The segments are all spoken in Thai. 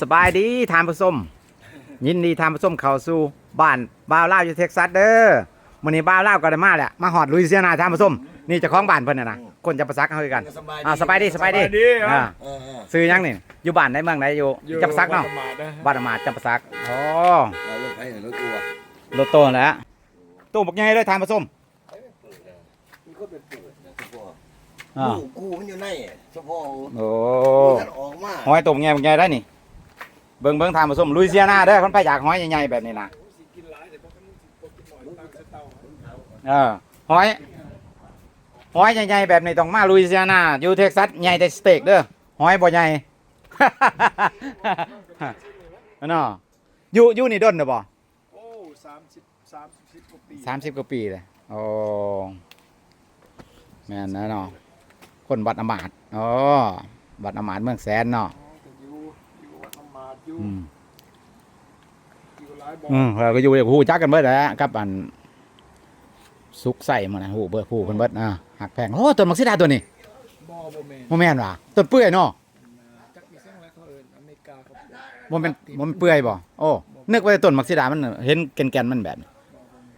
สบายดีทานผู้ชมยินดีทานผู้ชมเข้าสู่บ้านบ่าวลาวอยู่เท็กซัสเด้อมื้อนี้บ่าวลาวก็ได้มาแล้วมาฮอดลุยเซียนาทานผู้ชมนี่เจ้าของบ้านเพิ่นน่ะนะคนจะประซักเฮาคือกันอ่าสบายดีสบายดีสบายดีครับ อ่าเออเออซื้อยังนี่อยู่บ้านไหนเมืองไหนอยู่จับประซักเนาะวัดอมาดนะบ้านอามาดจับประซักอ๋อเรารถไฟหรือรถตัวรถโตนั่นแหล้วตู้บักใหญ่เลยทานผู้ชมมันก็เป็นปืนนะเฉพาะอ่ากูกูมันอยู่ในเฉพาะโอ้มันออกมาหอยตัวบักใหญ่บักใหญ่ได้นี่ เบิ่งเบิ่งทานผู้ชมลุยเซียนาเด้อคนไปอยากหอยใหญ่ๆแบบนี้นะหลายหอยตั้งแต่เออหอยหอยใหญ่ๆแบบนี้ต้องมาลุยเซียนาอยู่เท็กซัสใหญ่แต่สเต็กเด้อหอยบ่ใหญ่เนาะอยู่อยู่นี่ด้นเด้อบ่โอ้สามสิบสามสิบกว่าปีสามสิบกว่าปีเลยโอ้แม่นนะเนาะคนวัดอมาตอ๋อวัดอมาตเมืองแสนเนาะ อ๋อก็อยู่อยู่วัด อำมาตย์อยู่อืมอยู่หลายบ่ออืมเราก็อยู่กับฮู้จักกันเบิดแหล้วกับอันสุกใส่มานะฮู้เบิดฮู้เพิ่นเบิดอ่าหักแพงโอ้ต้นมักซิดาตัวนี้บ่อบ่แม่นบ่แม่นว่ะต้นเปื่อยเนาะจักมีเสียงอะไรเขาเอิ้นอเมริกาเขาบ่แม่นบ่แม่นเปื่อยบ่โอ้นึกว่าแต่ต้นมักซิดามันเห็นแก่นๆมันแบบนี้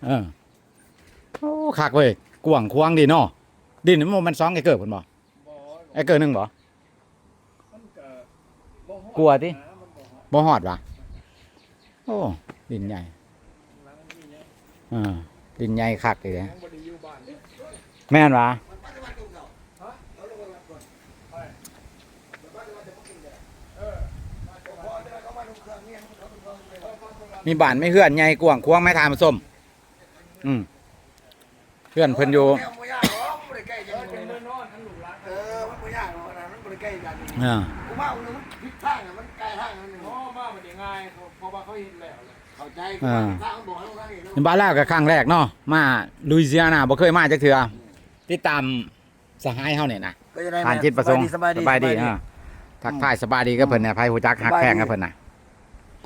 เออโอ้คักเว้ยกว้างขวางดีเนาะดินมันมัน2เอเกอร์พุ่นบ่บ่เอเกอร์หนึงบ่ มันก็บ่ฮอดกลัวตินะมัน บ่ฮอดบ่ฮอดว่ะโอ้ดินใหญ่หลังนี้เนี่ยอ่าดินใหญ่คักเลยนะยังบ่ได้อยู่บ้านเนี่ยแม่นว่ะมีบ้านไม่เฮือนใหญ่กว้างขวางไม่ทานผสมอืมเพื่อนเพิ่นอยู่แม่งบ่ยากหรอกบ่ได้ใกล้กันเป็นเมืองนอนทั้งหลูกหลา ง่ายเพราะว่าเขาเฮ็ดแล้วแหละเข้าใจกูว่าทางบอกให้ทางนี้ในบ้านลาวก็ครั้งแรกเนาะมาลุยเซียนาบ่เคยมาจักเทื่อติดตามสหายเฮาเนี่ยนะก็จะได้ผ่านจิตประสงค์สบายดีสบายดีอ่าทักทายสบายดีก็เพิ่นเนี่ยไผฮู้จักฮักแพงกับเพิ่นน่ะ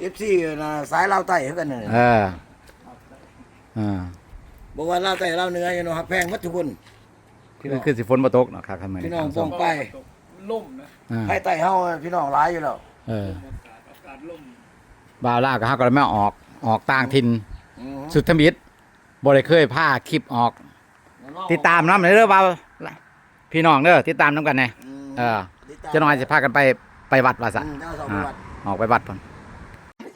เอฟซีนะสายลาวใต้คือกันนี่เอออ่าบอกว่าลาวใต้ลาวเหนืออยู่เนาะฮักแพงหมดทุกคน คือคือสิฝนบ่ตกเนาะครับทำไมพี่น้องป้องไป ล่มนะ อ่าภายใต้เฮาพี่น้องหลายอยู่แล้ว เออ บ่าวลาวก็เฮาก็เลยไม่ออกออกต่างถิ่นอือสุดทมิตรบ่ได้เคยพาคลิปออกติดตามนำเด้อบ่าวพี่น้องเด้อติดตามนํกันแน่มเออจะน้อยสิพากันไปไปวัดว่าซะอืมเจ้าสองประวัติออกไปวัดพุ่น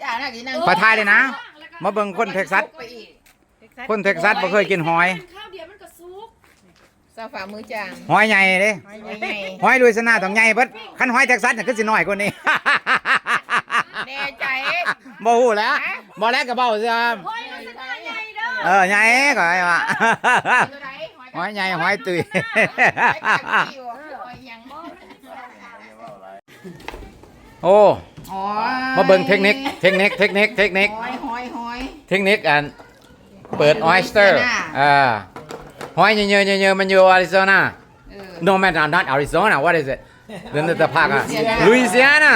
จ่าน่ะกินนั่งไปทายเลยนะ มาเบิ่งคนเท็กซัส ไปอีกคนเท็กซัสบ่เคยกินหอย ข้าวเดียวมันก็ซุกซาฝ่ามือจางหอยใหญ่เด้ยังไงหอยลุยสนาต้องใหญ่เบิดคันหอยเท็กซัสน่ะคือสิน้อยกว่านี้ แน่ใจบ่ฮู้แหล้วบ่แล้วก็เบ้าซิครับเฮ้ยมันจะใหญ่เด้อเออใหญ่ก็ไอ้ว่า ตัวไหนหอยใหญ่หอยตุย หอยกากีวหอยยังโอ้หอยมาเบิ่งเทคนิคเทคนิคเทคนิคเทคนิคหอยหอยหอย เทคนิคอันเปิดออยสเตอร์อ่าหอยเยอะๆเยอะๆมันอยู่อาริโซนา เออ no man not Arizona what is it เดินแต่ภาคอะลุยเซียนา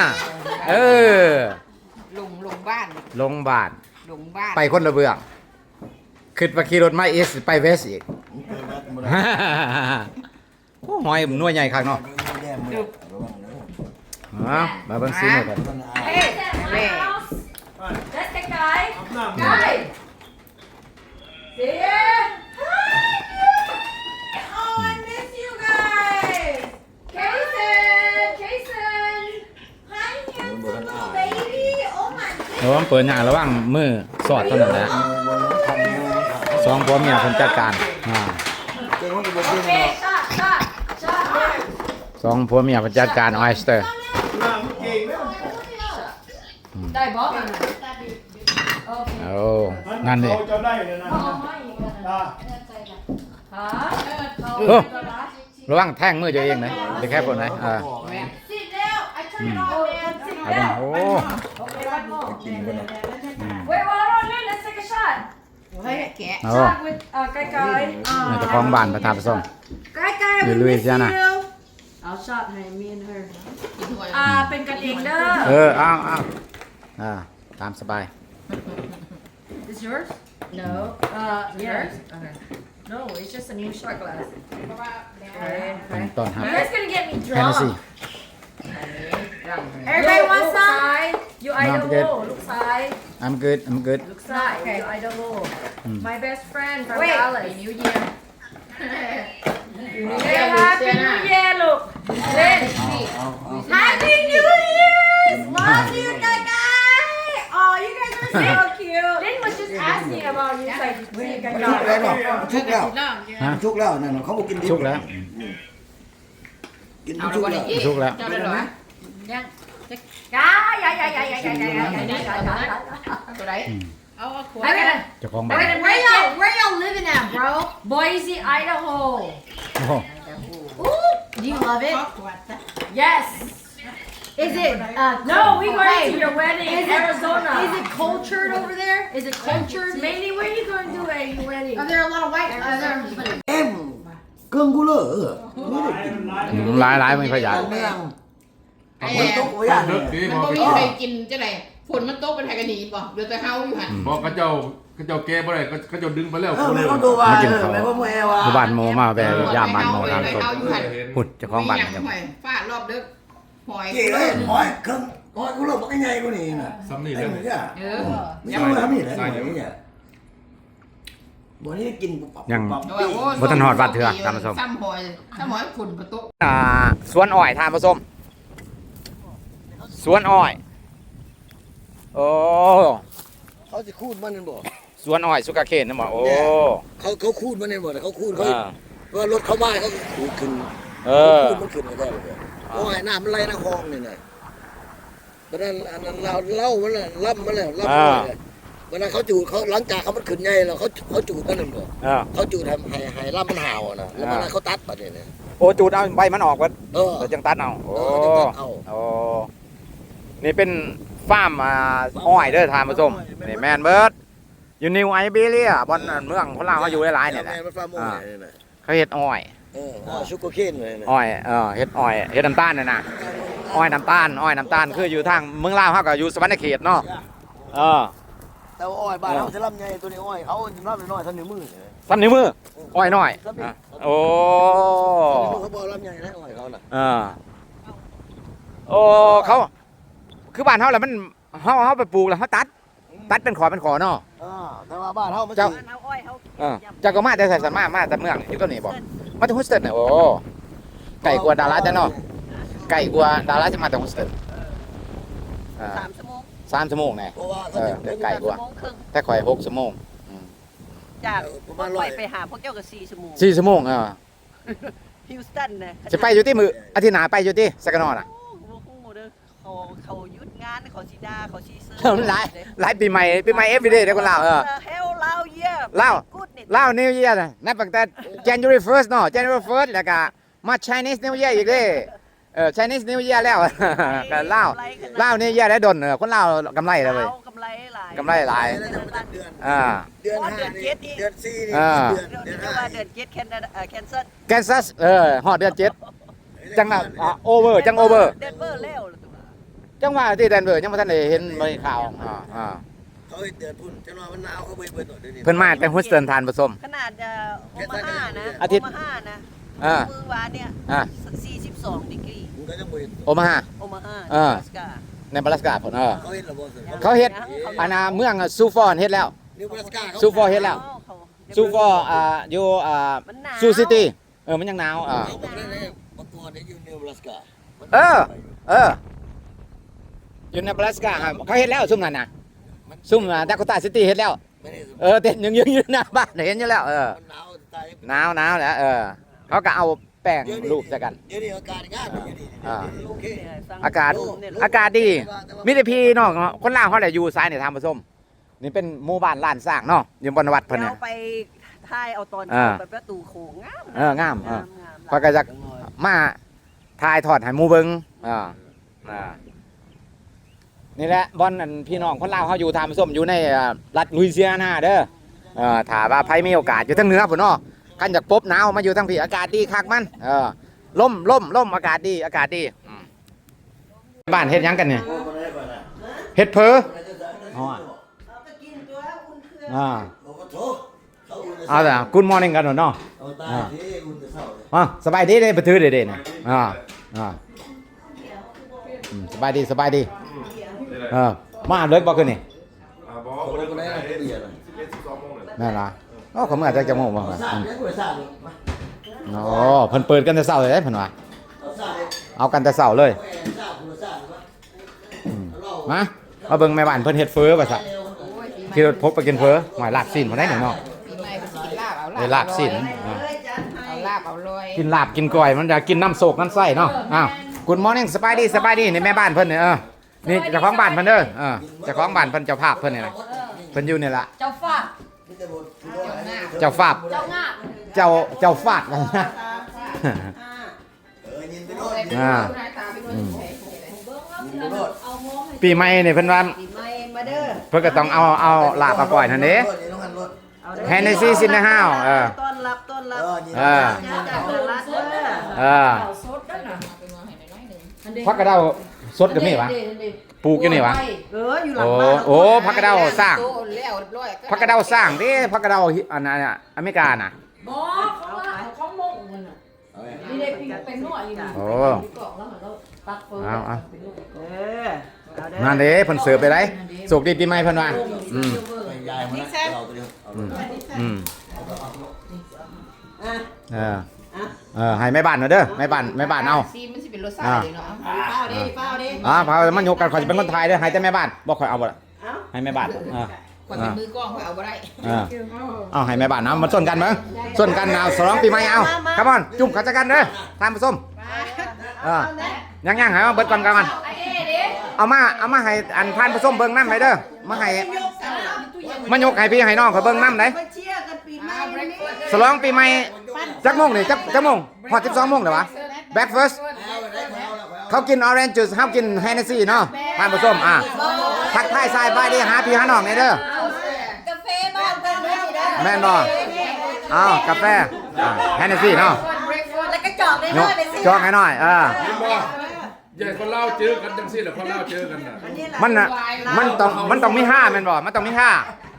เออลงลงบ้านลงบ้านลงบ้านไปคนละเบื้องขึ้นไปขี่รถมาเอสไปเวสอีกโอ้หอยมันนัวใหญ่คักเนาะแย่มือระวังเด้อเอามาเบิ่งซิหน่อยกันมันอาย Hey, my house. That's the guy. น้ำ Guy. See ya. Oh, ระวังเปิดหน้าระวังมือสอดเท่านั้นแหละสองผัวเมียคนจัดการอ่าเจ้าของก็บ่เบิ่ง Okay, เนาะ shot, shot, shot. สองผัวเมียคนจัดการออยสเตอร์น้ำเก่งนะได้บอสโอ้นั่นดิเขาจะได้เลยนะตาฮะโอ้ระวังแท่งมือตัวเองนะเดี๋ยวแค่คนไหนอ่าสิแล้ว I turn it on man สิเอาแล้เบิ่งวโอ้ Okay, one more. กินบ่เนาะ Wait, hold on, man. Let's take a shot. เฮ้ยแกะเอา Shot with uh, Guy Guy. นี่เจ้าของบ้านประทานประสงค์ Guy Guy, we Louis, miss Jana. you. I'll shot her, me and her. กินหอยอ่า เป็นกันเองเด้เอออเอาเอาอ่าตามสบาย Is yours? No. Uh, yours? Okay. No, it's just a new shot glass. Okay, ต้น okay. ต้นครับ You guys gonna get me แฮน drunk. ซี่ Everybody wants some? Idaho ลูกชาย I'm good I'm good ลูกชายอยู่ Idaho my best friend from Wait. Dallas นิ้วเยียม Say happy new year ลูกเล่น Happy New Year's! Love you, guy guy! Oh, you guys are so cute. เล่น was just asking about you like ชุกแล้วเนาะชุกแล้ว ฮะ ชุกแล้วนั่นน่ะเขาบอกกินดิบ สุกแล้ว กิน เอา ชุก แล้ว แล้ว สุกแล้ว เจ้าได้หรอยัง Yeah, yeah, yeah, yeah, yeah, yeah, yeah, yeah, yeah, yeah, yeah, yeah. ตัวไหนเอาเอาขวด I gotta เจ้าของบ้าน Wait, where y'all, where y'all living at, bro? Boise Idaho โอ้โห Ooh, do you love it? ขวดซะ yes Is it, uh, no we going Wait, to your wedding in Is it, Arizona is it cultured over there? Is it cultured? Mandy where you going to do a wedding Are there a lot of white? Are there, เอ็มเกิงกูเลยเออนี่ได้กินอืมหลายหลายไม่ค่อยอยากเมืองไอ้ฝนตกโอ้ยอะเนี่ยมันบ่มีใครกินจะไหนฝนมันตกเป็นไทยกันหนีบ่เหลือแต่เฮาอยู่หั่นบอกเขาเจ้าเขาเจ้าแก้บ่ได้เขาเขาเจ้าดึงไปแล้วเออคนไม่เดียวต้องดูว่ามากินเออข้าวไม่ว่าแม่ว่าหมู่บ้านโมมาแวะยามบ้านโมทางส้มเฮาอยู่หั่นหุ่นเจ้าของบ้านมีมันหจะยังหอยฟาดรอบเด้อหอยเก๋เลยหอยเครื่องหอยกูเลิกบอกไงกูนี่น่ะซ้ำนี่ไอ้เลยหมูย่าเออ ไม่ใช่ว่าทำนี่แหละหอยเนี่ย บ่นี้กินปุ๊บปั๊บยัง ปุ๊บปั๊บเอาไว้โอ้บ่ทันฮอดวัดเถื่อตามมาส้มซ้ำหอยซ้ำหอยฝุ่นประตูอ่าสวนอ้อยทานผสมสวนอ้อย โอ้เขาจะคูดมันนั่นบ่ สวนอ้อยสุกาเคนนะหมอโอ้เขาเขาคูดมันนั่นบ่แต่เขาคูดเขาอ่าว่ารถเขาบ้านเขาคูดขึ้นเออ คูดมันขึ้นไม่ได้เลยโอ้ยน้ำมันไหลในคลองนี่น่ะเพราะนั้นอันนั้นเราเล่ามันน่ะล่ำมันแล้วล่ำมันแล้ วเวลาเขาจูดเขาหลังจากเขามันขึ้นใหญ่แล้วเขาเขาจูดมันนั่นบ่เออเขาจูดทำให้ให้ล่ำมันห่าวอะนะแล้วเวลาเขาตัดปะเนี่ยนะโอ้จูดเอาใบมันออกเวัดเออ แล้วจังตัดเอาโอ้เออจังตัดเอา โอ้นี่เป็นฟาร์มอ่าอ้อยเด้อทานผสมนี่แมนเบิร์ดอยู่นิวไอเบเรียบอนเมืองของเราเขาอยู่หลายๆเนี่ยแหละ แม่มันฟาร์มอ้อยเนี่ยนะเขาเฮ็ดอ้อยเอออ้อยชูโกเคนเลยนะอ้อยเออเฮ็ดอ้อยเฮ็ดน้ำตาลน่ะนะอ้อยน้ำตาลอ้อยน้ำตาลคืออยู่ทางเมืองลาวเฮาก็อยู่สวรรณเขตเนาะเออ แต่ว่าอ้อยบ้านเขาจะลำไงตัวนี้อ้อยเขาจะลำน้อยๆเท่านิ้วมือเนี่ยสั้นนิ้วมืออ้อยน้อยอะโอ้นิ้วมือเขาบอกลำไงนะอ้อยเขาน่ะเออโอ้เขา คือบ้านเฮาแหละมันเฮาเฮาไปปลูกแล้วเฮาตัด ตัดเป็นขอเป็นขอเนาะเออแต่ว่าบ้านเขามันเจ้าสิเออเจ้าก็มาแต่ใส่สันมามาแต่เมืองอยู่ตัวนี้บอกมาจากฮุสเตนเนี่ยโอ้ไก่กว่าดาราจะเนาะไก่กว่าดาราจะมาจากฮุสเตนอ่าสามชั่วโมง สามชั่วโมงไงเพราะว่าเออเดี๋ยวไก่กว่าชั่วโมงครึ่งแต่ข่อยหกชั่วโมงจากประพมาณวกร้ไปอยไปหาพวกเจ้ากับสี่ชั่วโมงสี่ชั่วโมงเออฮิวสตันนะจะไปอยู่ที่มืออาทิตย์หน้าไปอยู่ที่สกนอนอะโอ้โหโอ้โหเด้อเขาเขาหยุดงานเขาสีดาเขาชีซื้อเออหลาย หลายปีใหม่ปีใหม่ everyday เดี๋ยวคนลาวเออ เฮลลาวเยียลาว กูดนี่ลาว New Year น่ะนับตั้งแต่ January 1st เนาะ January 1st แล้วก็มา Chinese New Year อีกเด้ เออ Chinese New Year แล้วก็ลาวลาว New Year ได้ดนเออคนลาวกำไรแล้วเว้ยกำไรหลายกำไรหลายเดือนอ่าเดือนห้านี่เดือนสี่นี่อ่าเดือนเดืเดืออนนเดือนห้าว่าเดือนเจ็ดแคนเอ่อแคนเซิลแกนซัสเออฮอดเดือนเจ็ดจังน่ะโอเวอร์จังโอเวอร์เดนเวอร์แล้วตัวจังว่าที่แดนเวอร์ยังบ่ทันได้เห็นในข่าวอ่าอ่าเขาเห็นเดือนพุ่นจังหวะมันหนาวเขาเบิ่งเบิ่งหน่อยเดี๋ยวนี้เพิ่นมาแต่ฮุสเตินทานผสมขนาดเอ่อโอมาฮ่านะอาทิตย์โอมาฮ่านะอ่ามือวานเนี่ยอ่า42ดีกรีมึง ก็ยังบ่เห็นโอมาฮา โอมาฮ่าอ่าอลสกาในบาลาสกาพุ่นเออ เขาเห็นระบบสิเขาเฮ็ดอันน่ะเมืองซูฟอนเฮ็ดแล้ว นิวบราสกาเขา ซูฟอร์เฮ็ดแล้ว เขาซูฟอร์อ่าอยู่อ่ามันหนาวซูซิตี้เออมันยังหนาวอ่า เขาบอกได้เลยเมื่อก่อนเนี่ยอยู่นิวบราสกาเออ เออ อยู่ในบาลาสกาครับเขาเฮ็ดแล้วซุ่มนั่นน่ะซุ่มดาโคตาซิตี้เฮ็ดแล้ว ไม่ได้เออเต้นยังยังอยู่หน้าบ้านเห็นอยู่แล้วเออมันหนาวตายหนาวหนาวแล้วเออเขาก็เอา แป้งรูปใส่กัน เดี๋ยวนี้อากาศงานอยู่นี่อ่าโอเคอากาศอากาศดีมิตรพี่น้องคนลาวเขาแหละอยู่ซ้ายเนี่ยทำผสม นี่เป็นหมู่บ้านล้านสร้างเนาะอยู่บนวัดเพิ่นเนี่ย เราไปถ่ายเอาตอนอ่า เข้าไปประตูโขงงามเอองามเอองามเขาก็จะมาถ่ายทอดให้หมู่เบิงอ่าอ่านี่แหละบอนอันพี่น้องคนลาวเขาอยู่ทำผสมอยู่ในอ่ารัฐลุยเซียนาเด้อเออถ้าว่าใครมีโอกาสอยู่ทางเหนือพุ่นเนาะ กันจากปบหนาวมาอยู่ทางพี่อากาศดีคักมันเออล่มล่มล่มอากาศดีอากาศดีอืมบ้านเฮ็ดหยังกันเนี่ยเฮ็ดเพออ๋ออ่าเขาก็โทษเขาอุ่นจะเอาแต่กูดมอร์นิ่งกันหน่อยเนาะเอาตายที่อุ่นจะเศร้าเลยอะสบายดีเลยไปถือเด็ดๆนะอ่าอ่าอืมสบายดีสบายดีเออมาเลิกบ่คืนนี่อ่าบอกคนละคนไหนนะเบียร์นะสิบเอ็ดสิบสองโมงเลยแม่นล่ะโอ้เขาเมื่อจะจะโมงบ่เอาล่ะสร้างอืมเนี่ยกูไปสร้างเลยมาโอ้เพิ่นเปิดกันแต่เช้าเลยเด้เพิ่นว่าเอาสร้างเลยเอากันแต่เช้าเลยเอาแอร์สร้างกูสร้างเลยอืมเอาเหล้ามามาเบิ่งแม่บ้านเพิ่นเฮ็ดเฟอว่าซั่นโอ้ยปีใหม่ที่รถพกไปกินเฟอหอยลาบซีนบ่ได้หนึ่งเนาะ ปีใหม่ก็สิกินลาบเอาได้ลาบซีนเอ้ยจัดให้เอาลาบเอาลอยกินลาบกินก้อยมันจะกินน้ำโศกน้ำไส้เนาะอ้าว Good morning สบายดีสบายดีนี่แม่บ้านเพิ่นเนี่ยเออนี่เจ้าของบ้านเพิ่นเด้อเออเจ้าของบ้านเพิ่นเจ้าภาพเพิ่นนี่นะเพิ่นอยู่นี่ล่ะเจ้าฟา ดมีแต่บทที่ว่าอะไรนะเจ้าฟาบ เจ้างาบเจ้าเจ้าฟาดนะ สามสี่ห้าเออยินไปโน่นอ่าตาไปด้วยใช้ยินไปโน่นเอาง้อมให้ปีใหม่นี่เพิ่นว่าปีใหม่มาเด้อเพิ่นก็ต้องเอาเอาลาบมาปล่อยนั่นเด้รถนี่ต้องหันรถเอาด้อ Hennessy ซินนะฮาวเออ ต้อนรับต้อนรับ เออยินเออจ้าจากตลาดเด้อ เออ เอาสดด้วยนะไปงอให้น้อยหนึ่งอันนี้พักกระเดา สดก็มีวะอันนี้อันนี้ปลูกอยู่นี่วะ เอออยู่หลังโอ้บ้านโอ้ พักกระเดาสร้างโตแล้วเรียบร้อยพักกระเดาสร้างเด้พักกระเดาอันนั้นน่ะอเมริกาน่ะบอเขาว่าเอาข้าวมงมันน่ะเอาไว้นี่ได้ปิ้งเป็นนวดอยู่นี่โอ้มีกล่องแล้วมันก็ตักเฟิร์เอาเอาเป็นนวดเออเอาเด้อนั่นเด้เพิ่นเสิร์ฟไปได้สุกดีปีใหม่เพิ่นว่าอืมไปยายมานะเราตัวเดียวเอารถอืมอะ เออ อะเออให้แม่บ้านเอาเด้อแม่บ้านแม่บ้านเอา ซีมันสิเป็นรสชาติเลยเนาะเฝ้าดิเฝ้าดิอ่าพามันยกกันขอยสิเป็นคนไทยเด้อให้แต่แม่บ้านบ่ข่อยเอาบ่ล่ะเอ้าให้แม่บ้านอ่าคนเป็นมือกล้องเขาเอาบ่ได้อ่าเอาให้แม่บ้านเอามาส่วนกันเบิ่งส่วนกันเอาสลองปีใหม่เอาคัมอนจุ่มเขาจะกันเด้อทานผสมเออยังยังให้เอาเบิดก่อนกันมันไอ้เอ๊ะเด้เอามาเอามาให้อันทานผสมเบิ่งน้ำให้เด้อมาให้มันยกให้พี่ให้น้องเขาเบิ่งน้ำไหนมาเชียร์กันปีใหม่นี่สลองปีใหม่ จักโมงนี่จักจักโมงฮอด12โมงเด้อวะ breakfast เอาไปได้เอาละเอาเขากินออเรนจ์จูสเขากินเฮนเนซี่เนาะทานผสมอะทักทายทรายบายดีหาพี่หาน้องนี่เด้อกาแฟบ้านกันได้สิได้แม่นบ่อ้าวกาแฟเฮนเนซี่เนาะแล้วก็จอกได้ยด้กวยไปสิจอกให้หน่อยเออเห็นบ่ ใหญ่คนเล่าเจอกันจังซี่แหละคนเล่าเจอกันน่ะอันนี้แหละมันน่ะมันต้องมันต้องมีห้าแม่นบ่มันต้องมีห้า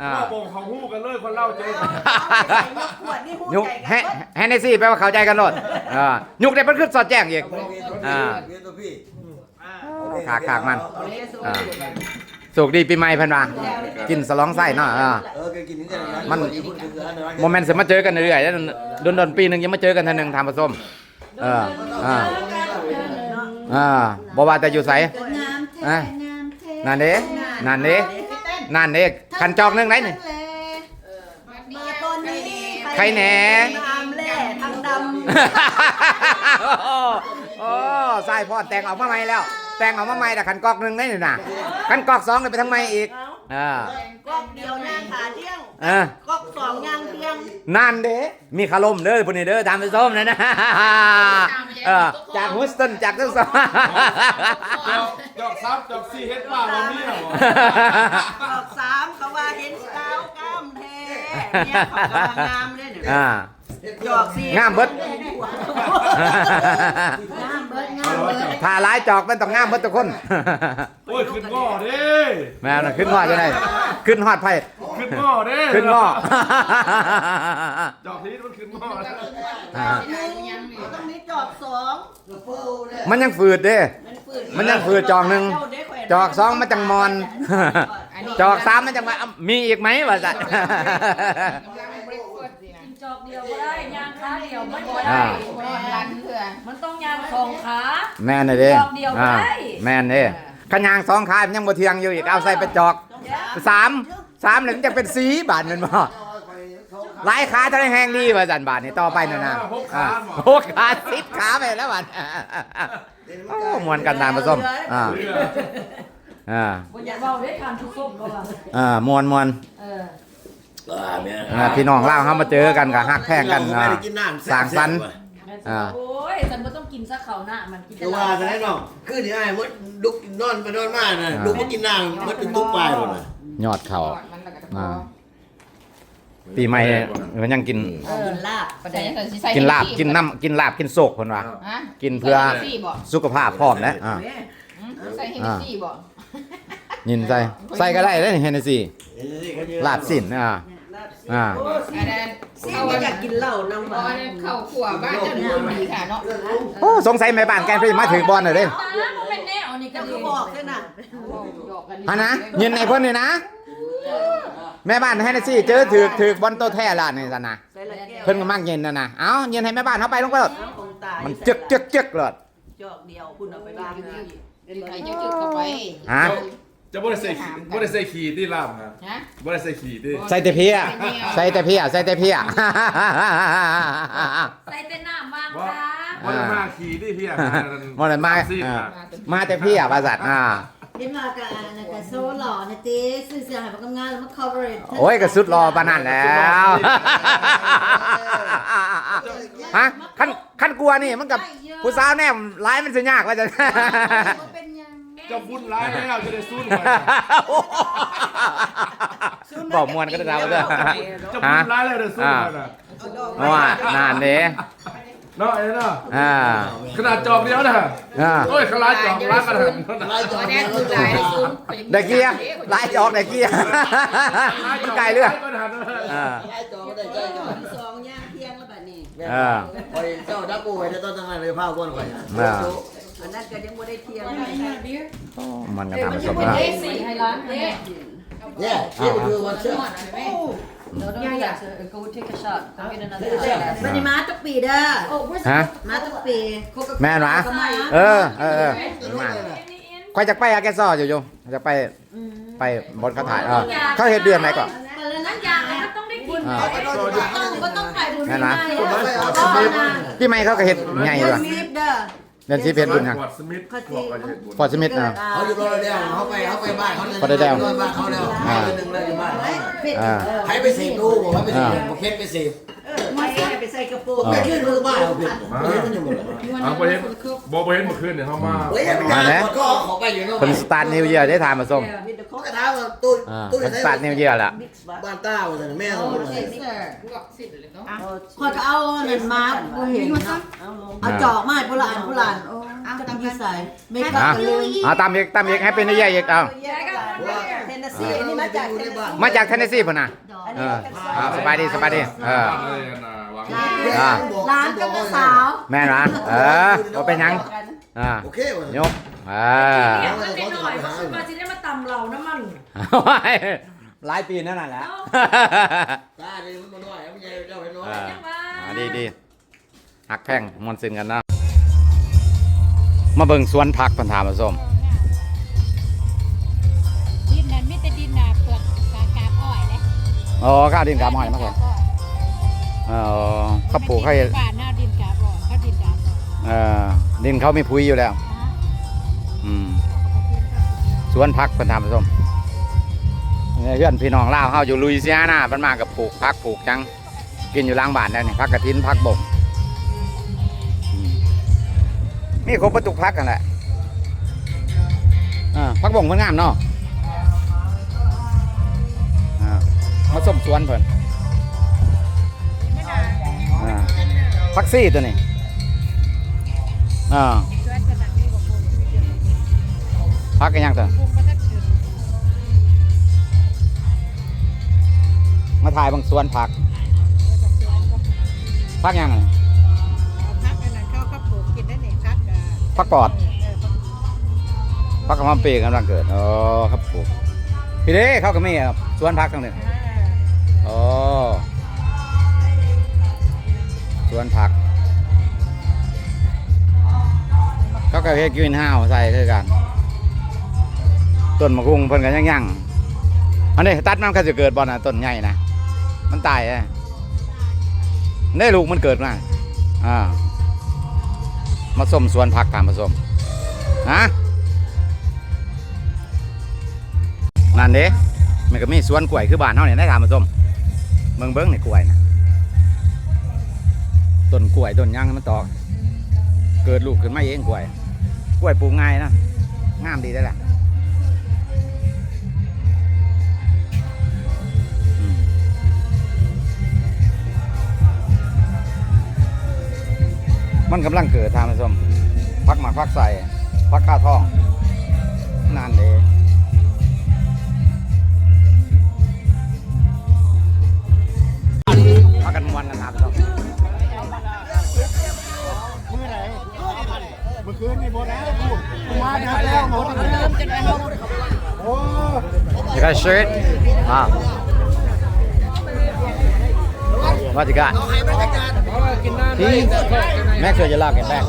อ่าพ่อบอกเขาฮู้กันเลยคนเล่าเจอกันขวดนี่หูยุกใจเฮกันเฮนเนซี่แปลว่าเข้าใจกันโลดอ่ายุกได้เพิ่นขึ้นสอดแจ้งอีกอ่าเวียนตัวพี่ขากขากมันอ่าสุกดีปีใหม่เพิ่นว่ากินสลองไส้เนาะอ่าเออแกกินนี่กันนะมันญี่ปุ่นคืออันนั้นโมเมนต์สิมาเจอกันเรื่อยๆแล้วโดนๆปีหนึงยังมาเจอกันเทีนึงทำผสมเอออ่า อ่าบ่ว่าแต่อยู่ไสอะนั่นเด้นั่นเด้ นั่นเด้คันจอกหนึงไหนนี่ มาต้นนี้ใครแหน่น้ำแร่ทางดโอ้สายพอดแต่งออกมาใหม่แล้ว แต่งออกมาใหม่แต่คันกอกหนึงได้นี่น่ะคันกอกสองเลยไปทางใหม่อีก อ่าำก๊อกเดียวย่างขาเที่ยงเออก๊อกสองย่างเที่ยงนั่นเด้ มีคารมเด้อพุ่นนี่เด้อตามไปส้มนั่นนะเออจากฮุสตันจากทั้งสองจอกจอกซับจอกซี่เฮ็ดว่าบ่มีหรอก๊อกสามเขาว่าเห็นสาวกล้ามแท้เนี่ยเขาก็ว่างามเลยเนี่ยอ่าจอกสี่งามเบิดงามเบิด งามเบิดถ้าหลายจอกมันต้องงามเบิดทุกคน โอ้ยขึ้นง้อเด้แม่น่ะขึ้นฮอดจังไดขึ้นฮอดไผขึ้นง้อเด้ขึ้นง้อจอกทีมันขึ้นง้ออ่าเขาต้องมีจอกสองมันยังฝืดเด้ มันยังฝืดจอกหนึงเจ้าเด็กแขวนจอกสองมันจังมอน จอกสามมันจังว่าอ้ำมีอีกไหมวะสัตว์ จอกเดียวก็ได้ยางขาเดียวมันก็อ่าได้รันเถื่อมันต้องยางสองขา แม่นเลยเด้จอกเดียวก็อ่าได้ แม่นเด้ขยางสองขามันยังบ่เทียงอยู่อีกเอาใส่ไปจอกสามสามหนึ่งจะเป็นสีบาทแมันบ่หลายขาจะได้แห้งดีว่าสันบาทนี่ต่อไปนั่นนะอ่าหกขาสิบขาไปแล้วบาทโอ้มวนกันตามผสมอ่าอ่าบ่อยากเว้าได้ทานทุกส้มก็ว่าอ่ามวนมวนเออ อ่าแม่อ่าพี่น้องเล่าวเฮามาเจอกันก็ฮักแพงกันอ่าไม่ได้กินน้ำสร้างสรรค์แม่นอ่า โอ้ยฉันบ่ต้องกินซะเขาหน้ามันกินแต่ว่าจะได้น้องคือที่ไอ้มดลุกนอนไปนอนมาน่ะลุกมากินน้ำมดเป็นตุ๊กปลายหมดน่ะยอดเขามันแล้วก็พออ่า ปีใหม่มันยังกินกินลาบประเดี๋ยวจะใส่กินลาบกินน้ำกินลาบกินโศกคนว่า ฮะกินเพื่อ ใส่ซี่บ่สุขภาพพร้อมนะอ่าใส่เฮนซี่บ่ยินใส่ใส่ก็ได้เลยเฮนเนซี่เห็นสิเขาเยอะลาบสินอ่า อ่าอันนั้นซีเอาไม่อันอยากกินเหล้าน้ำหเอาวาอันนนั้นเข้าขัวบ้านเจะดูดีค่ะเนาะโอ้สงสัยแม่บ้านแกพี่มาถึงบอลหน่อยเด้ตาบ่เป็นแนวนี่ก็เจ้าดีก็บอกด้วยนะหยอกกันฮะนะยินในเพิ่นนี่นะ แม่บ้านให้นะสิเจอถือกถือกบอลโตแท้ละนี่สันนะใส่ละแก้วเพิ่นก็มักเย็นนะนะเอ้าเย็นให้แม่บ้านเขาไปลงไปหลดน้ำคงตายมันจึกจึกจึกเลยจอกเดียวคุณเอาไปบ้างนะใครจะจุดเข้าไปฮะ จะบ่ได้ใส่ขี่บ่ได้ใส่ขี่ที่ลาบนะฮะ บ่ได้ใส่ขี่ที่ใส่แต่เพียใส่แต่เพียใส่แต่เพีย ใส่เต้นหน้าบ้างบ่ค่ะบ่ได้มาขี่ที่พี่อะมันเลยมาซีดอ่าอะมาแต่เพียบริษัทอ่าเห็นมากับอันนั้นกับโซหล่อนะเต้ซื้อเสื้อให้มันงามๆแล้วมา cover it โอ้ยก็สุดรอปานนั้นแล้วฮะขั้นขั้นกลัวนี่มันกับผู้สาวแน่ร้ายมันสิยากว่าจะเป็นยังเจ้าบุญร้ายแล้วจะได้สู้หน่อยบอกมวนก็ได้แล้วเด้อเจ้าบุญร้ายแล้วจะสู้หน่อยนะเพราะว่านานเด้เนาะไอ้เนาะอ่าขนาดจอบเดียวนะอ่าโอ้ยขลาดจอบร้านกันนะไล่จอตดอนนี้คือหลายซุ้มเด็กเกียร์ลายจอกเด็กเกียร์มันไกลเรื่องอ่าไล่จอดก็ได้ใจจอดสองย่างเที่ยงแล้วแบบนี้อ่าคอยเจ้าดับปูไว้จะต้องทำงานเลยผ้าก้นข่อยอ่า อันนั้นก็ยังไม่ได้เที่ยงมันก็ทำสมเป็นนะเอซี่ให้ร้านเนี่ยเนี่ยนี่คือวันเชื่อ No, don't do that. sir. Go take a shot. Go get another Yeah. shot. มันนี่มาตุกปีเด้อ Oh where's ฮะ มาตุกปีแม่นวะเออเออเออมาค่อยจะไปอาแกซออยู่อยู่จะไปไปบนเขาถ่ายเออเขาเห็ดเดือนไหนก่อนแต่ละนั้นอย่างมันต้องได้กินอ่าต้องก็ต้องไปบุญแม่นวะต้องนะพี่ไม่เขาก็เห็ดใหญ่อยู่อะ มีดเด้อ เดือนสิบเอ็ดบุญนะขวดสมิธขวดอะไรบุญพอสมิธนะ เขาอยู่รถเดียวเขาไปเขาไปบ้านเขาเลยพอได้แล้ว บ้านเขาแล้วเดือนหนึ่งเลยอยู่บ้านอ่าใครไปสีบดูบอกว่าไปสีบบอกเพชรไปสีบไม่ให้ไปใส่กระโปรงไปขึ้นมือบ้านเอาเพชรเพชรมันอยู่หมดเลยเอาไปเห็นบอกไปเห็นเมื่อคืนเนี่ยเขามาเฮ้ยก็ขอไปอยู่เนาะคนสตาร์ทนิวเยียร์ได้ทานมาส้มเขากระทาตู้อ่าตู้คนสตาร์ทนิวเยียร์ละบ้านต้าเลยแม่เขาเลยบอกสิเลยเนาะพอจะเอานั่นมาบ่เห็นเนาะเอาจอกมาให้ผู้หลานผู้หลานโอ้จะทำยี่ใส่ไม่ก็อะลืมเอาตามอีกตามอีกให้เป็นนิวเยียร์อีกเอาเทนเนสซีนี่มาจากเทนเนสซีมาจากเทนเนสซีป่ะนะเอออ่าสบายดีสบายดีเออ เลยนะหวังร้านกับสาว แม่นวะเออว่าเป็นหยังอ่าโอเควันยกอ่าเนี่ยมันเป็นหน่อยเพราะคุณมาจะได้มาตำเราน้ำมันหลายปีนั่นน่ะแหละตาดีมันน้อยมันใหญ่เจ้าเห็นน้อยอ่าอ่าดีดีหักแพงมวนซึงกันนะมาเบิ่งสวนผักพันธามาส้มดินนั้นไม่แต่ดินนาเปลือกกากาบอ้อยเลยอ๋อข้าวดินกาบอ้อยมาก่อนเออเขาปลูกเขาเฮ็ดป่านหน้าดินกาบอ้อยเขาดินกาบอ้อยเออดินเขามีปุ๋ยอยู่แล้ว อืมสวนผักพันธามาส้มเนี่ยเพื่อนพี่น้องลาวเฮาอยู่ลุยเซียนาเพิ่นมากับปลูกผักปลูกจังกินอยู่หล้างบ้านได้นี่ผักกระถินผักบกอืมนี่ครบประตุกผักกันแหละอ่าผักบงเพิ่นงามเนาะอ่ามาส้มสวนเพิ่น ผักซี่ตัวนี้อ่าช่วยขนาดนี้บอกผมมีเดือนผักกันยังตัวปรุงมาสักเดือนมาถ่ายบางสวนผักผักยังไงเอาพักอันนั้นเขาก็ปลูกกินได้เนี่ยพักอะผักปอดเออพักผักกระหม่อมปีกำลังเกิดอ๋อครับผมพี่เด้เขาก็มีครับสวนผักตรงนี้อ่าอ๋อ สวนผัก เขาก็เฮ็ดกรีนห้าวใส่คือกัน ต้นมะกุ้งเพิ่นก็ยังยังๆอันนี้ตัดมันก็จะเกิดบ่น่ะต้นใหญ่นะ มันตายเอ้ได้ลูกมันเกิดมาอ่ามาส้มสวนผักตามผสมนะนั่นเด้มันก็มีสวนกล้วยคือบ้านเฮาเนี่ยได้ตามผสมเบิ่งเบิ่งในกล้วยนะ ต้นกล้วยต้นยังมันตอก เกิดลูกขึ้นมาเองกล้วย กล้วยปลูกง่ายนะงามดีได้แหละมันกำลังเกิดทางผู้ชมพักหมากพักใส่พักข้าทองนานเลย Got a shirt? Wow. What you got? He? Make sure you lock it back.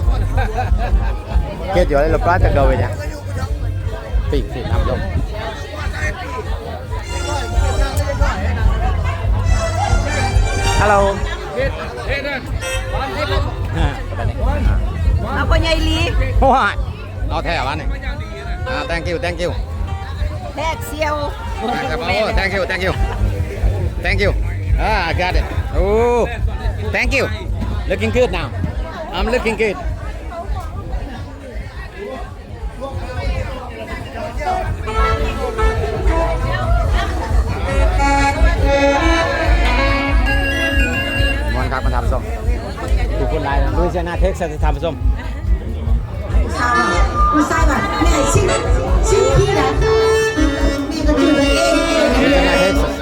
Get your little plastic over there. Feet, feet, I'm going. Hello. Nó có nhây lý. What? Nó theo bạn này. À, thank you, thank you. Thanks you. Oh, thank you, thank you. Thank you. Ah, I got it. Oh, thank you. Looking good now. I'm looking good. Mon khắp mình thăm xong. Tụi con lại nuôi ra na thế sao thì thăm xong. Sao? Sai mà. Này xin xin khi đã. Texas.